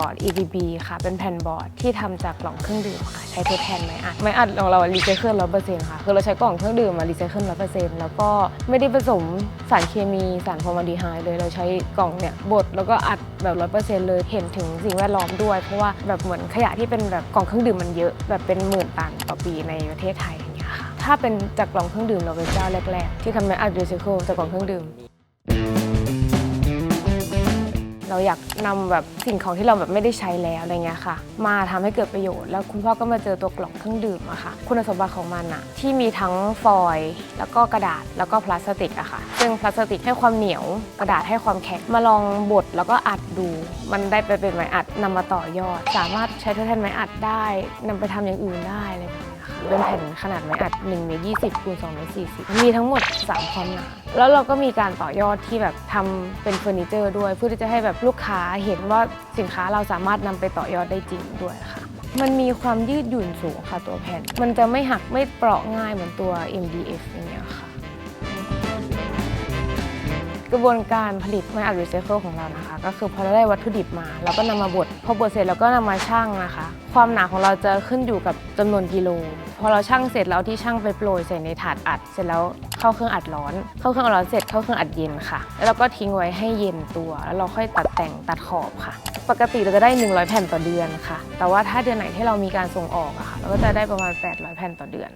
บอร์ด EDB ค่ะ เป็นแผ่นบอร์ดที่ทำจากกล่องเครื่องดื่มค่ะ ใช้ทดแทนไม้อัด ไม้อัดของเรารีไซเคิลร้อยเปอร์เซ็นต์ค่ะ คือเราใช้กล่องเครื่องดื่มมารีไซเคิลร้อยเปอร์เซ็นต์แล้วก็ไม่ได้ผสมสารเคมีสารฟอร์มาลดีไฮด์เลย เราใช้กล่องเนี่ยบดแล้วก็อัดแบบร้อยเปอร์เซ็นต์เลย เห็นถึงสิ่งแวดล้อมด้วย เพราะว่าแบบเหมือนขยะที่เป็นแบบกล่องเครื่องดื่มมันเยอะแบบเป็นหมื่นตันต่อปีในประเทศไทยอย่างเงี้ยค่ะ ถ้าเป็นจากกล่องเครื่องดื่มเราเป็นเจ้าแรกๆที่ทำไม้อัดรีไซเคิลจากกล่องเครื่องดื่ม เราอยากนำแบบสิ่งของที่เราแบบไม่ได้ใช้แล้วอะไรเงี้ยค่ะ มาทำให้เกิดประโยชน์ แล้วคุณพ่อก็มาเจอตัวกล่องเครื่องดื่มอะค่ะ คุณสมบัติของมันอะที่มีทั้งฟอยล์แล้วก็กระดาษแล้วก็พลาสติกอะค่ะ ซึ่งพลาสติกให้ความเหนียวกระดาษให้ความแข็งมาลองบดแล้วก็อัดดู มันได้ไปเป็นไม้อัดนำมาต่อยอด สามารถใช้ทดแทนไม้อัดได้นำไปทำอย่างอื่นได้เนี้ย เป็นแผ่นขนาดไม้อัด1เมตร20คูณ2เมตร40 มีทั้งหมด 3 ความหนา แล้วเราก็มีการต่อยอดที่แบบทำเป็นเฟอร์นิเจอร์ด้วย เพื่อที่จะให้แบบลูกค้าเห็นว่าสินค้าเราสามารถนำไปต่อยอดได้จริงด้วยค่ะมันมีความยืดหยุ่นสูงค่ะตัวแผ่น มันจะไม่หักไม่เปราะง่ายเหมือนตัว MDF อย่างเงี้ยค่ะ กระบวนการผลิตไม้อัดรีไซเคิลของเรานะคะ ก็คือพอเราได้วัตถุดิบมาเราก็นำมาบดพอบดเสร็จเราก็นำมาชั่งนะคะ ความหนาของเราจะขึ้นอยู่กับจำนวนกิโล พอเราชั่งเสร็จแล้วที่ชั่งไปโปรยใส่ในถาดอัด เสร็จแล้วเข้าเครื่องอัดร้อน เข้าเครื่องอัดร้อนเสร็จเข้าเครื่องอัดเย็นค่ะ แล้วเราก็ทิ้งไว้ให้เย็นตัว แล้วเราค่อยตัดแต่งตัดขอบค่ะ ปกติเราจะได้ 100 แผ่นต่อเดือนค่ะ แต่ว่าถ้าเดือนไหนที่เรามีการส่งออกอะค่ะเราก็จะได้ประมาณ 800 แผ่นต่อเดือน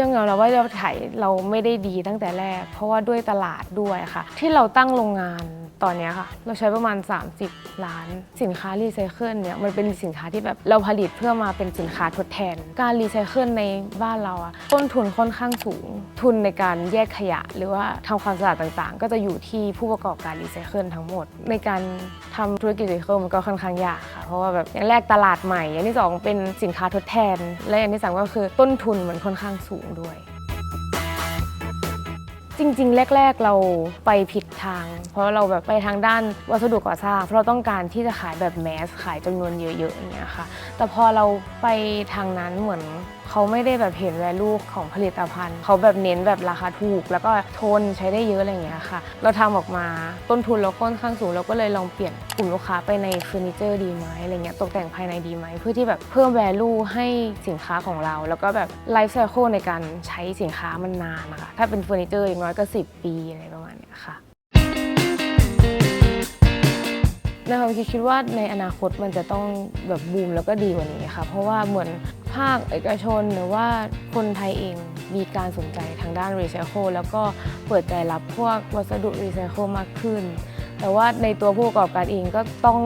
ยังยอมรับว่าเราขายเราไม่ได้ดีตั้งแต่แรก เพราะว่าด้วยตลาดด้วยค่ะ ที่เราตั้งโรงงาน ตอนนี้ค่ะ เราใช้ประมาณ 30 ล้าน สินค้ารีไซเคิลเนี่ยมันเป็นสินค้าที่แบบเราผลิตเพื่อมาเป็นสินค้าทดแทน การรีไซเคิลในบ้านเราอะต้นทุนค่อนข้างสูง ทุนในการแยกขยะ หรือว่าทำความสะอาดต่างๆ ก็จะอยู่ที่ผู้ประกอบการรีไซเคิลทั้งหมด ในการทำธุรกิจรีไซเคิลมันก็ค่อนข้างยากค่ะเพราะว่าแบบอย่างแรกตลาดใหม่อย่างที่สองเป็นสินค้าทดแทน และอย่างที่สามก็คือต้นทุนมันค่อนข้างสูงด้วย จริง ๆ แรก ๆ เราไปผิดทาง เพราะเราแบบไปทางด้านวัสดุก่อสร้าง เพราะเราต้องการที่จะขายแบบแมสขายจำนวนเยอะๆอย่างเงี้ยค่ะ แต่พอเราไปทางนั้นเหมือน เขาไม่ได้แบบเห็นแวลูของผลิตภัณฑ์ เขาแบบเน้นแบบราคาถูก แล้วก็ทนใช้ได้เยอะอะไรอย่างเงี้ยค่ะ เราทำออกมาต้นทุนเราค่อนข้างสูงเราก็เลยลองเปลี่ยนกลุ่มลูกค้าไปในเฟอร์นิเจอร์ดีไหมอะไรเงี้ยตกแต่งภายในดีไหมเพื่อที่แบบเพิ่มแวลูให้สินค้าของเรา แล้วก็แบบไลฟ์ไซเคิลในการใช้สินค้ามันนานนะคะถ้าเป็นเฟอร์นิเจอร์อย่างน้อยก็ 10 ปีอะไรประมาณเนี้ยค่ะในความคิดคิดว่าในอนาคตมันจะต้องแบบบูมแล้วก็ดีกว่านี้ค่ะ เพราะว่าเหมือน ภาคเอกชนหรือว่าคนไทยเองมีการสนใจทางด้านรีไซเคิลแล้วก็เปิดใจรับพวกวัสดุรีไซเคิลมากขึ้น แต่ว่าในตัวผู้ประกอบการเองก็ต้อง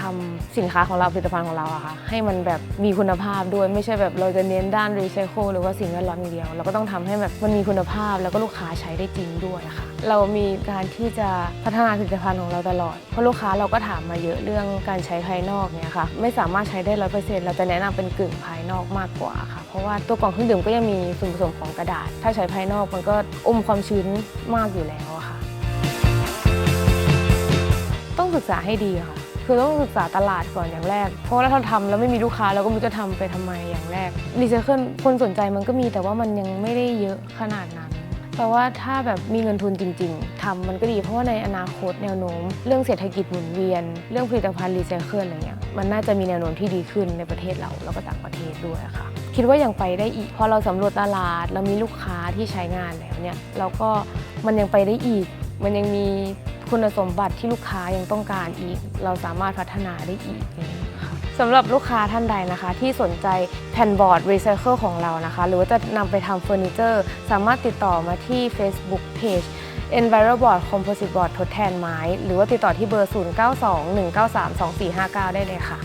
ทำสินค้าของเราผลิตภัณฑ์ของเราอะค่ะให้มันแบบมีคุณภาพด้วยไม่ใช่แบบเราจะเน้นด้านรีไซเคิลหรือว่าสิ่งแวดล้อมอย่างเดียว เราก็ต้องทำให้แบบมันมีคุณภาพแล้วก็ลูกค้าใช้ได้จริงด้วยค่ะเรามีการที่จะพัฒนาผลิตภัณฑ์ของเราตลอด เพราะลูกค้าเราก็ถามมาเยอะเรื่องการใช้ภายนอกเนี่ยค่ะไม่สามารถใช้ได้ร้อยเปอร์เซ็นต์เราจะแนะนำเป็นกึ่งภายนอกมากกว่าค่ะเพราะว่าตัวกล่องเครื่องดื่มก็ยังมีส่วนผสมของกระดาษ ถ้าใช้ภายนอกมันก็อมความชื้นมากอยู่แล้วะค่ะ ต้องศึกษาให้ดีค่ะ คือต้องศึกษาตลาดก่อนอย่างแรก เพราะถ้าเราทำแล้วไม่มีลูกค้าเราก็ไม่รู้จะทำไปทำไมอย่างแรกรีไซเคิลคนสนใจมันก็มีแต่ว่ามันยังไม่ได้เยอะขนาดนั้นแต่ว่าถ้าแบบมีเงินทุนจริง ๆทำมันก็ดีเพราะว่าในอนาคตแนวโน้ม เรื่องเศรษฐกิจหมุนเวียน เรื่องผลิตภัณฑ์รีไซเคิลอะไรเงี้ยมันน่าจะมีแนวโน้มที่ดีขึ้นในประเทศเราแล้วก็ต่างประเทศด้วยค่ะ คิดว่ายังไปได้อีก พอเราสำรวจตลาด เรามีลูกค้าที่ใช้งานแล้วเนี่ยเราก็มันยังไปได้อีก มันยังมี คุณสมบัติที่ลูกค้ายังต้องการอีก เราสามารถพัฒนาได้อีกสำหรับลูกค้าท่านใดนะคะ ที่สนใจแผ่นบอร์ดรีไซเคิลของเรานะคะ หรือว่าจะนำไปทำเฟอร์นิเจอร์ สามารถติดต่อมาที่ Facebook Page Enviroboard Composite Board ทดแทนไม้ หรือว่าติดต่อที่เบอร์ 0921932459 ได้เลยค่ะ